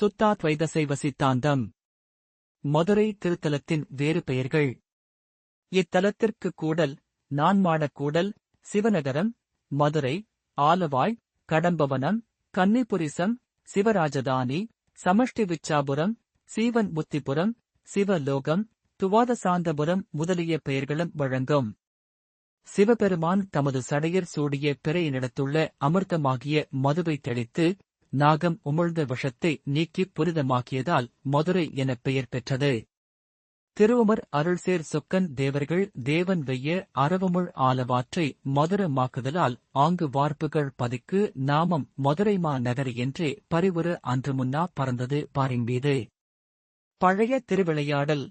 சுத்தாத்வைதசைவ சித்தாந்தம் மதுரை திருத்தலத்தின் வேறு பெயர்கள். இத்தலத்திற்கு கூடல் நான்மாடக் கூடல் சிவநகரம் மதுரை ஆலவாய் கடம்பவனம் கன்னிபுரிசம் சிவராஜதானி சமஷ்டி விச்சாபுரம் சீவன் புத்திபுரம் சிவலோகம் துவாதசாந்தபுரம் முதலிய பெயர்களும் வழங்கும். சிவபெருமான் தமது சடையர் சூடிய பிறையினிடத்துள்ள அமிர்தமாகிய மதுவை தெளித்து நாகம் உமிழ்ந்த விஷத்தை நீக்கிப் புனிதமாக்கியதால் மதுரை என பெயர் பெற்றது. திருவுமர் அருள்சேர் சொக்கன் தேவர்கள் தேவன் வெய்ய அறவமுள் ஆலவாற்றை மதுரமாக்குதலால் ஆங்கு வார்ப்புகள் பதிக்கு நாமம் மதுரைமா நகர் என்றே பரிவுறு அன்று முன்னா பறந்தது பாரிம்பீது பழைய திருவிளையாடல்.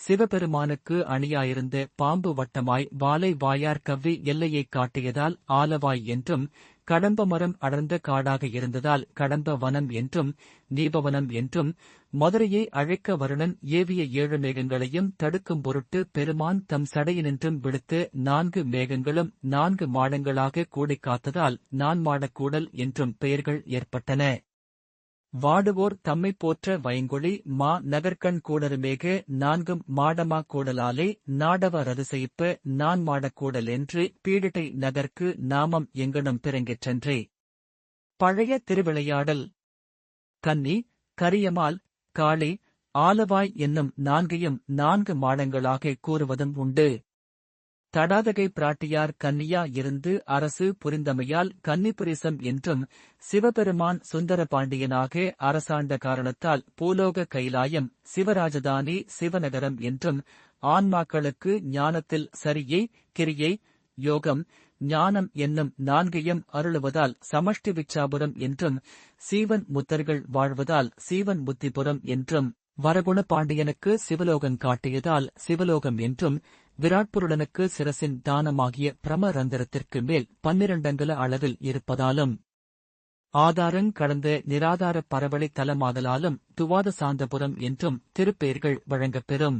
சிவபெருமானுக்கு அணியாயிருந்த பாம்பு வட்டமாய் வாலை வாயார் கவ்வி எல்லையைக் காட்டியதால் ஆலவாய் என்றும் கடம்ப மரம் அடர்ந்த காடாக இருந்ததால் கடம்ப வனம் என்றும் நீபவனம் என்றும் மதுரையை அழைக்க வருணன் ஏவிய ஏழு மேகங்களையும் தடுக்கும் பொருட்டு பெருமான் தம் சடையினின்றும் விடுத்து நான்கு மேகங்களும் நான்கு மாடங்களாக கூடிக் காத்ததால் நான் மாடக்கூடல் என்றும் பெயர்கள் ஏற்பட்டன. வாடுவோர் தம்மை போற்ற வயங்கொழி மா நகர்கண் கூடருமேக நான்கும் மாடமா கூடலாலே நாடவ ரது செய்ப்ப நான் மாடக் கூடல் என்று பீடிட்டை நகர்க்கு நாமம் எங்கனும் பிறங்கிற்றன்றே. பழைய திருவிளையாடல். கன்னி கரியமால் காளி ஆலவாய் என்னும் நான்கையும் நான்கு மாடங்களாக கூறுவதும் உண்டு. தடாதகை பிராட்டியார் கன்னியா இருந்து அரசு புரிந்தமையால் கன்னிபுரிசம் என்றும் சிவபெருமான் சுந்தர பாண்டியனாக அரசாண்ட காரணத்தால் பூலோக கைலாயம் சிவராஜதானி சிவநகரம் என்றும் ஆன்மாக்களுக்கு ஞானத்தில் சரியை கிரியை யோகம் ஞானம் என்னும் நான்கையும் அருளுவதால் சமஷ்டி விச்சாபுரம் என்றும் சீவன் முத்தர்கள் வாழ்வதால் சீவன் புத்திபுரம் என்றும் வரகுண பாண்டியனுக்கு சிவலோகம் காட்டியதால் சிவலோகம் என்றும் விராட்புருடனுக்கு சிரசின் தானமாகிய பிரமரந்திரத்திற்கு மேல் பன்னிரண்டங்கல அளவில் இருப்பதாலும் ஆதாரங் கடந்த நிராதார பரவளை தலமாதலாலும் துவாத சாந்தபுரம் என்றும் திருப்பெயர்கள் வழங்கப்பெறும்.